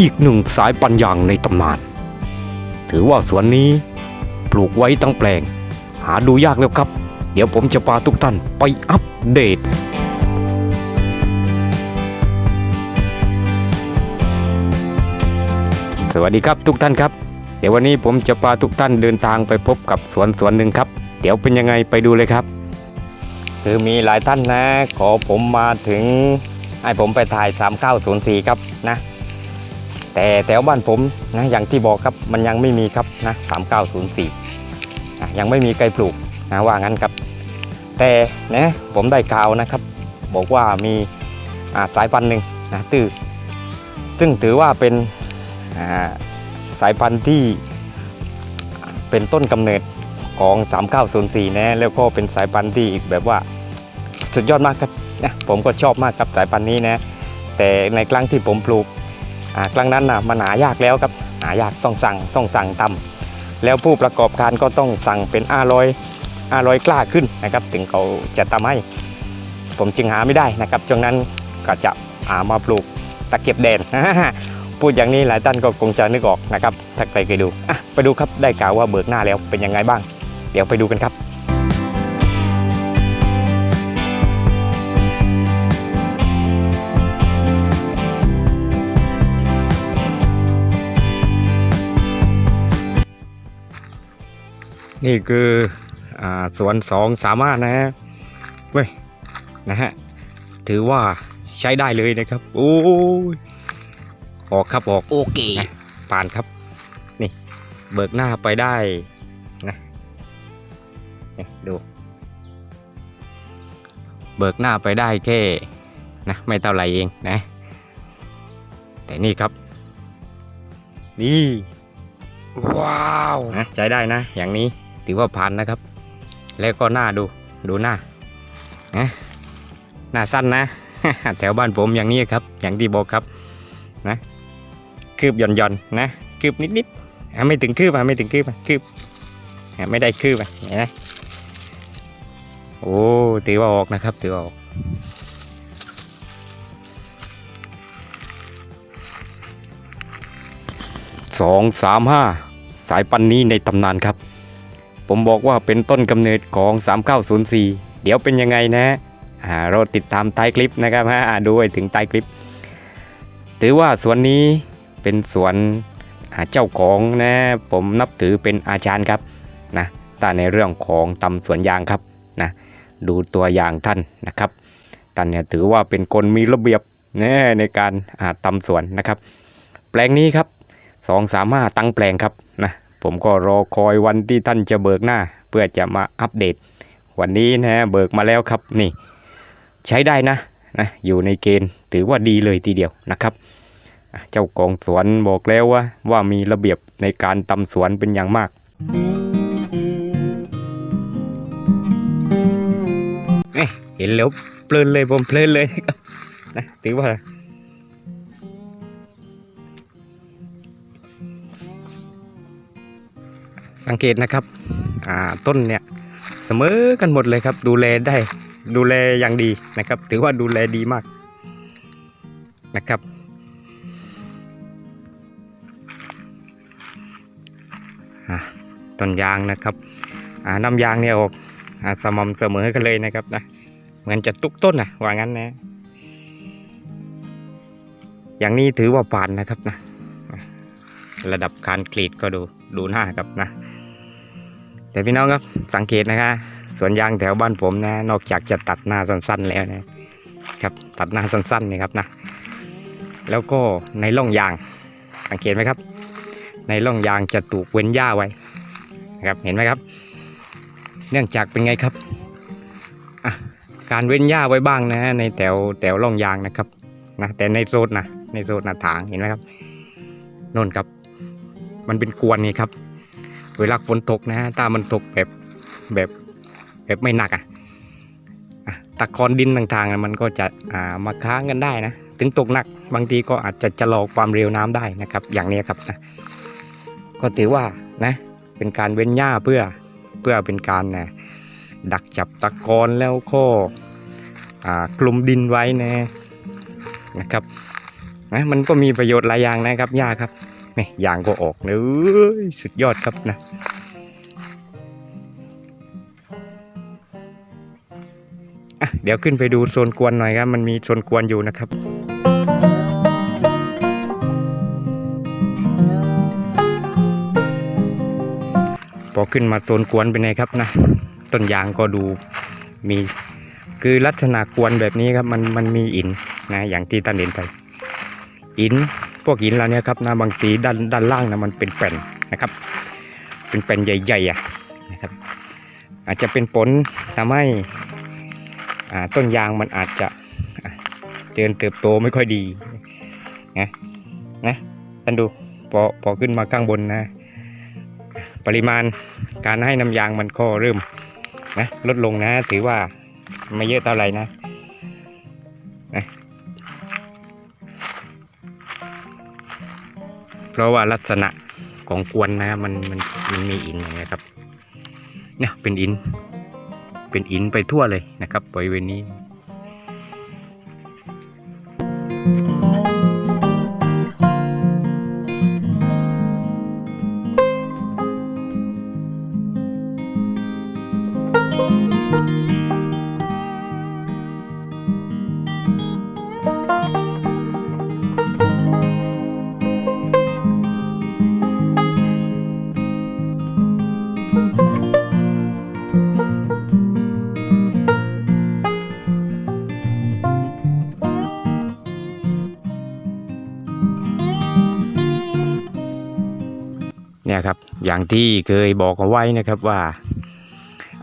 อีกหนึ่งสายปัญญางในตำนาน ถือว่าสวนนี้ปลูกไว้ตั้งแปลง หาดูยากแล้วครับ เดี๋ยวผมจะพาทุกท่านไปอัปเดตสวัสดีครับทุกท่านครับ เดี๋ยววันนี้ผมจะพาทุกท่านเดินทางไปพบกับสวนสวนหนึ่งครับ เดี๋ยวเป็นยังไงไปดูเลยครับคือมีหลายท่านนะ ขอผมมาถึง ให้ผมไปถ่าย 3904 ครับนะ แต่แถวบ้านผมนะอย่างที่บอกครับมันยังไม่มีครับนะ3904อะยังไม่มีไก่ปลูกนะว่างั้นครับ แต่นะผมได้ข่าวนะครับ บอกว่ามีาสายพันธุ์หนึ่งนะตื้อซึ่งถือว่าเป็นาสายพันธุ์ที่เป็นต้นกำเนิดของ 3904 นะแล้วก็เป็นสายพันธุ์ที่แบบว่าสุดยอดมากครับนะผมก็ชอบมากกับสายพันธุ์นี้นะแต่ในครั้งที่ผมปลูก ครั้งนั้นนะมันหายากแล้วครับหายากต้องสั่งต้องสั่งตำแล้วผู้ประกอบการก็ต้องสั่งเป็นอาร้อยอาร้อยกล้าขึ้นนะครับ ถึงเขาจะทำให้ ผมจึงหาไม่ได้นะครับช่วงนั้นก็จะหามาปลูกตะเก็บแดนพูดอย่างนี้หลายท่านก็คงจะนึกออกนะครับ ถ้าใครเคยดูไปดูครับได้กล่าวว่าเบิกหน้าแล้วเป็นยังไงบ้าง เดี๋ยวไปดูกันครับ นี่คืออาสวนสองสามารถนะฮะเว้ยนะฮะถือว่าใช้ได้เลยนะครับโอ้ยออกครับออกโอเคนะผ่านครับนี่เบิกหน้าไปได้นะนี่ดูเบิกหน้าไปได้แค่นะไม่เท่าไหร่เองนะ แต่นี่ครับ นี่ ว้าวนะใช้ได้นะ อย่างนี้ ถือว่าผ่านนะครับ แล้วก็หน้าดูดูหน้านะหน้าสั้นนะ แถวบ้านผมอย่างนี้ครับ อย่างที่บอกครับนะคืบหย่อนหย่อนนะคืบนิดนิดไม่ถึงคืบอะไม่ถึงคืบอะคืบไม่ได้คืบอะเห็นไหมโอ้ถือว่าออกนะครับถือว่าออกสองสามห้าสายปันนี้ในตำนานครับ ผมบอกว่าเป็นต้นกำเนิดของ 3904 เดี๋ยวเป็นยังไงนะอ่าเราติดตามใต้คลิปนะครับฮะดูให้ถึงใต้คลิป ถือว่าสวนนี้เป็นสวนเจ้าของนะ ผมนับถือเป็นอาจารย์ครับนะแต่ในเรื่องของตำสวนยางครับนะดูตัวอย่างท่านนะครับท่านเนี่ยถือว่าเป็นคนมีระเบียบนะในการตำสวนนะครับ แปลงนี้ครับสองสามห้าตั้งแปลงครับนะ ผมก็รอคอยวันที่ท่านจะเบิกหน้า เพื่อจะมาอัปเดต วันนี้นะเบิกมาแล้วครับนี่ ใช้ได้นะนะอยู่ในเกณฑ์ถือว่าดีเลยทีเดียวนะครับ เจ้าของสวนบอกแล้วว่าว่ามีระเบียบในการทำสวนเป็นอย่างมากนี่เห็นแล้วเพลินเลยผมเพลินเลยนะครับนะถือว่า สังเกตนะครับต้นเนี่ยเสมอกันหมดเลยครับ ดูแลได้ดูแลอย่างดีนะครับ ถือว่าดูแลดีมากนะครับ ต้นยางนะครับน้ำยางเนี่ยออกอสม่ำเสมอกันเลยนะครับนะเหมือนจะทุกต้นนะว่างั้นนะ อย่างนี้ถือว่าผ่านนะครับนะ ระดับการกรีดก็ดูดูหน้าครับนะ แต่พี่น้องครับสังเกตนะครับสวนยางแถวบ้านผมนะ นอกจากจะตัดหน้าสั้นๆแล้วนะครับ ตัดหน้าสั้นๆนี่ครับนะแล้วก็ในร่องยางสังเกตไหมครับ ในร่องยางจะถูกเว้นหญ้าไว้นะครับเห็นไหมครับ เนื่องจากเป็นไงครับการเว้นหญ้าไว้บ้างนะในแถวแถวร่องยางนะครับนะแต่ในโซนนะในโซนหน้าถางเห็นไหมครับโน่นครับ มันเป็นกวนนี่ครับ เวลาฝนตกนะถ้ามันตกแบบแบบแบบไม่หนักอะอะตะกอนดินต่างๆมันก็จะอ่ามาค้างกันได้นะ ถึงตกหนักบางทีก็อาจจะชะลอความเร็วน้ำได้นะครับ อย่างนี้ครับนะก็ถือว่านะเป็นการเว้นหญ้าเพื่อเพื่อเป็นการนะดักจับตะกอนแล้วก็อ่ากลุ่มดินไว้นะนะครับนะมันก็มีประโยชน์หลายอย่างนะครับหญ้าครับ นี่ยางก็ออกเลยสุดยอดครับนะอะเดี๋ยวขึ้นไปดูโซนกวนหน่อยครับ มันมีโซนกวนอยู่นะครับพอขึ้นมาโซนกวนเป็นไงครับนะต้นยางก็ดูมีคือลักษณะกวนแบบนี้ครับ มันมันมีอินนะอย่างที่ท่านเห็นไป อิน พวกหินเราเนี่ยครับนะบางทีด้านด้านล่างนะมันเป็นแผ่นนะครับ เป็นแผ่นใหญ่ๆอะนะครับ อาจจะเป็นผลทำให้อ่าต้นยางมันอาจจะเจริญเติบโตไม่ค่อยดีนะนะท่านดูพอพอขึ้นมาข้างบนนะ ปริมาณการให้น้ำยางมันก็เริ่มนะลดลงนะถือว่าไม่เยอะเท่าไหร่นะ เพราะว่าลักษณะของกวนนะมันมันมันมีอินอย่างเงี้ยครับเนี่ยเป็นอิน เป็นอินไปทั่วเลยนะครับบริเวณนี้ เนี่ยครับ อย่างที่เคยบอกเอาไว้นะครับว่า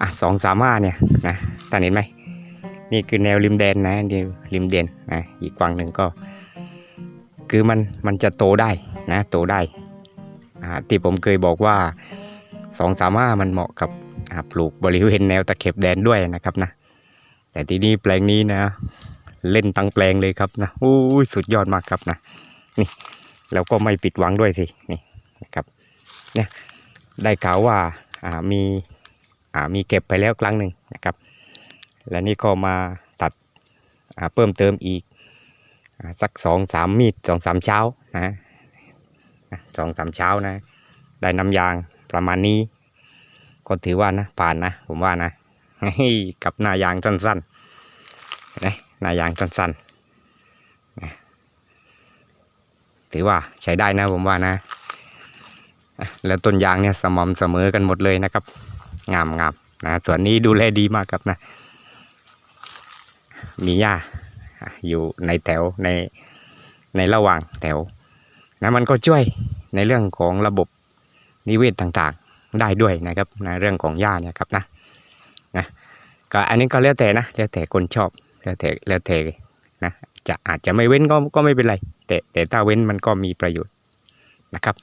อะสองสามห้าเนี่ยนะท่านเห็นไหมนี่คือแนวริมแดนนะเดียวริมแดนนะอีกฝั่งหนึ่งก็ คือมันมันจะโตได้นะโตได้อ่าที่ผมเคยบอกว่าสองสามห้ามันเหมาะกับอ่าปลูกบริเวณแนวตะเข็บแดนด้วยนะครับนะ แต่ที่นี่แปลงนี้นะ เล่นตั้งแปลงเลยครับนะอู้ยสุดยอดมากครับนะนี่แล้วก็ไม่ผิดหวังด้วยสินี่นะครับ เนี่ยได้ข่าวว่าามีมีเก็บไปแล้วครั้งหนึ่งนะครับ และนี่ก็มาตัดเพิ่มเติมอีกอสักสองสามมีดสองสามเช้านะสองสามเช้านะ ได้น้ำยางประมาณนี้ ก็ถือว่านะผ่านนะ ผมว่านะกับหน้ายางสั้นๆนะหน้ายางสั้นๆถือว่าใช้ได้นะผมว่านะ แล้วต้นยางเนี่ยสม่ำเสมอกันหมดเลยนะครับ งามงามนะส่วนนี้ดูแลดีมากครับนะ มีหญ้าอยู่ในแถวในในระหว่างแถวนะมันก็ช่วยในเรื่องของระบบนิเวศต่างๆได้ด้วยนะครับในเรื่องของหญ้าเนี่ยครับนะนะก็อันนี้ก็แล้วแต่นะแล้วแต่คนชอบแล้วแต่แล้วแต่นะจะอาจจะไม่เว้นก็ก็ไม่เป็นไร แต่แต่ถ้าเว้นมันก็มีประโยชน์นะครับ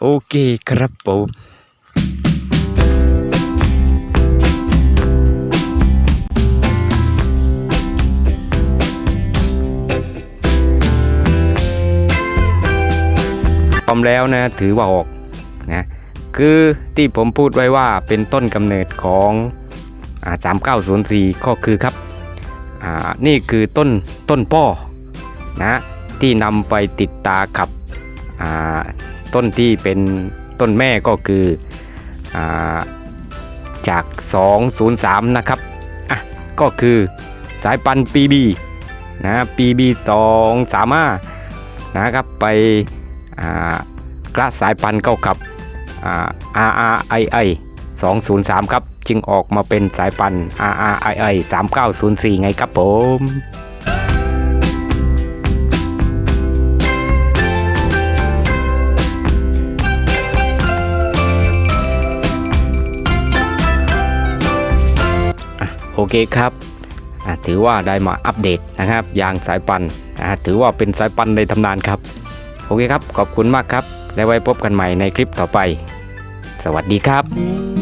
โอเคครับผมพร้อมแล้วนะถือว่าออกนะคือที่ผมพูดไว้ว่าเป็นต้นกำเนิดของสามเก้าศูนย์สี่ก็คือครับอ่านี่คือต้นต้นป้อนะที่นำไปติดตากับอ่า ต้นที่เป็นต้นแม่ก็คืออาจาก 203 นะครับอะก็คือสายพันธุ์ PB นะ PB 2 3 5นะครับไปอ่ากระสายพันธุ์เข้ากับอ่า RRII 203 ครับ จึงออกมาเป็นสายพันธุ์ RRII 3904 ไงครับผม เคครับถือว่าได้มาอัปเดตนะครับ ยางสายปันถือว่าเป็นสายปันในตำนานครับ โอเคครับ ขอบคุณมากครับ และไว้พบกันใหม่ในคลิปต่อไป สวัสดีครับ